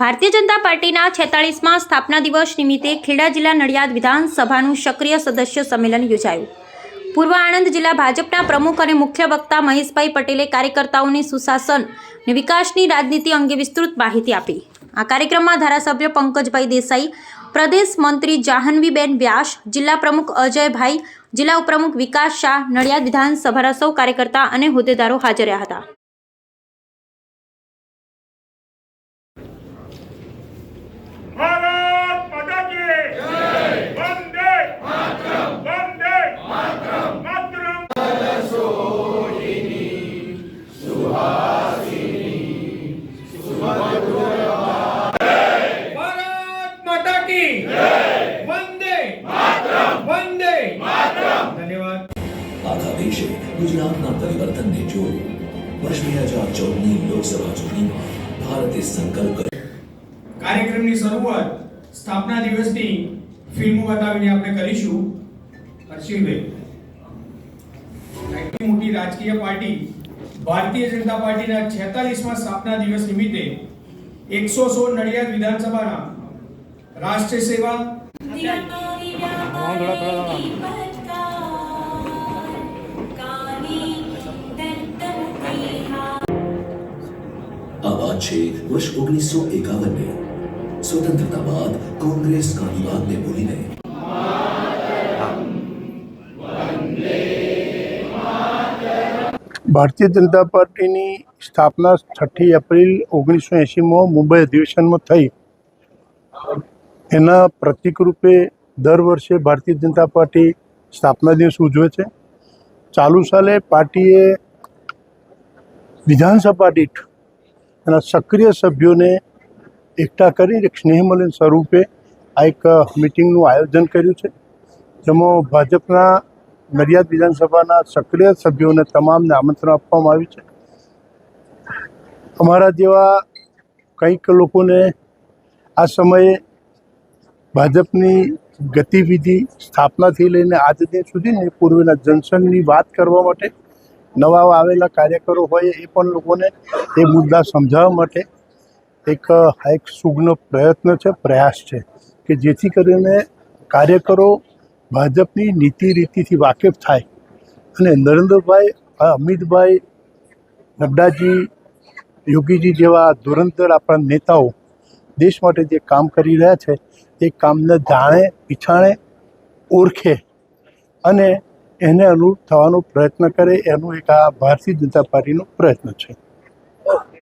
ભારતીય જનતા પાર્ટીના છેતાળીસમાં સ્થાપના દિવસ નિમિત્તે ખેડા જિલ્લા નડિયાદ વિધાનસભાનું સક્રિય સદસ્ય સંમેલન યોજાયું. પૂર્વ આણંદ જિલ્લા ભાજપના પ્રમુખ અને મુખ્ય વક્તા મહેશભાઈ પટેલે કાર્યકર્તાઓને સુશાસન અને વિકાસની રાજનીતિ અંગે વિસ્તૃત માહિતી આપી. આ કાર્યક્રમમાં ધારાસભ્ય પંકજભાઈ દેસાઈ, પ્રદેશ મંત્રી જાહ્નવીબેન વ્યાસ, જિલ્લા પ્રમુખ અજયભાઈ, જિલ્લા ઉપપ્રમુખ વિકાસ શાહ, નડિયાદ વિધાનસભાના સૌ કાર્યકર્તા અને હોદ્દેદારો હાજર રહ્યા હતા. કી વંદે. વંદે. ધન્યવાદ. આખા દેશે ગુજરાતના પરિવર્તનને જોયું વર્ષ બે હજાર ચૌદની લોકસભા ચૂંટણીમાં ભારતે સંકલ્પ કર્યો. કાર્યક્રમની શરૂઆત સ્થાપના દિવસની ફિલ્મો બતાવીને આપણે કરીશું. હર્ષિલભાઈ મોટી રાજકીય પાર્ટી ભારતીય જનતા પાર્ટીના છેતાલીસમાં સ્થાપના દિવસ નિમિત્તે એકસો સોળ નડિયાદ વિધાનસભાના રાષ્ટ્રીય સેવા. આ વાત છે વર્ષ ઓગણીસો એકાવનની. સ્વતંત્રતા બાદ કોંગ્રેસ ગાંધીવાદને ભૂલીને ભારતીય જનતા પાર્ટીની સ્થાપના છઠ્ઠી એપ્રિલ ઓગણીસો એંશીમાં મુંબઈ અધિવેશનમાં થઈ. એના પ્રતિક રૂપે દર વર્ષે ભારતીય જનતા પાર્ટી સ્થાપના દિવસ ઉજવે છે. ચાલુ સાલે પાર્ટીએ વિધાનસભા દીઠ એના સક્રિય સભ્યોને એકઠા કરી એક સ્નેહમલન સ્વરૂપે આ એક મિટિંગનું આયોજન કર્યું છે. જેમાં ભાજપના નડિયાદ વિધાનસભાના સક્રિય સભ્યોને તમામને આમંત્રણ આપવામાં આવ્યું છે. અમારા જેવા કંઈક લોકોને આ સમયે ભાજપની ગતિવિધિ સ્થાપનાથી લઈને આજ દિન સુધીની પૂર્વેના જંકશનની વાત કરવા માટે નવા આવેલા કાર્યકરો હોય એ પણ લોકોને એ મુદ્દા સમજાવવા માટે એક, આ એક સુગ્ન પ્રયત્ન છે, પ્રયાસ છે કે જેથી કરીને કાર્યકરો ભાજપની નીતિ રીતિથી વાકેફ થાય અને નરેન્દ્રભાઈ અમિતભાઈ નડ્ડાજી, યોગીજી જેવા ધુરંધર આપણા નેતાઓ દેશ માટે જે કામ કરી રહ્યા છે, એ કામને જાણે, પીછાણે ઓળખે અને એને અનુરૂપ થવાનો પ્રયત્ન કરે એનું એક આ ભારતીય જનતા પાર્ટીનો પ્રયત્ન છે.